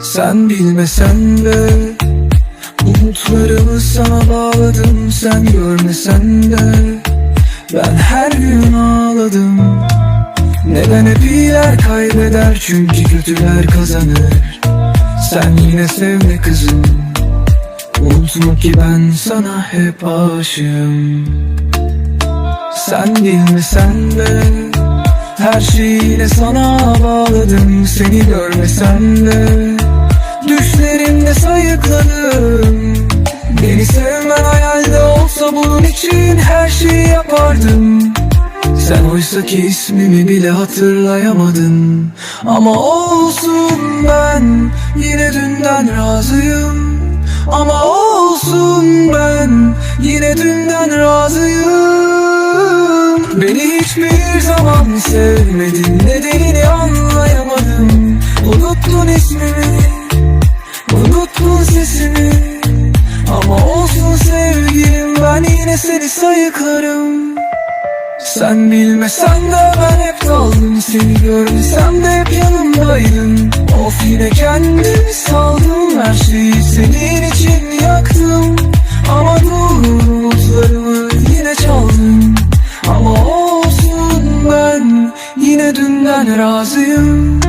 Sen bilmesen de Umutlarımı sana bağladım. Sen görmesen de Ben her gün ağladım. Neden hep iyiler kaybeder? Çünkü kötüler kazanır. Sen yine sevme kızım. Unutma ki ben sana hep aşığım. Sen bilmesen de Her şeyiyle sana bağladım. Seni görmesen de Sayıkladım Beni sevmen hayalde olsa bunun için her şeyi yapardım. Sen oysa ki ismimi bile hatırlayamadın. Ama olsun ben yine dünden razıyım. Ama olsun ben yine dünden razıyım. Beni hiçbir zaman sevmedin nedenini anlayamadım yine seni sayıklarım. Sen bilmesen de ben hep kaldım Seni görmesem de hep yanımdaydın Of yine kendimi saldım. Her şeyi senin için yaktım. Ama dur umutlarımı yine çaldım. Ama olsun ben yine dünden razıyım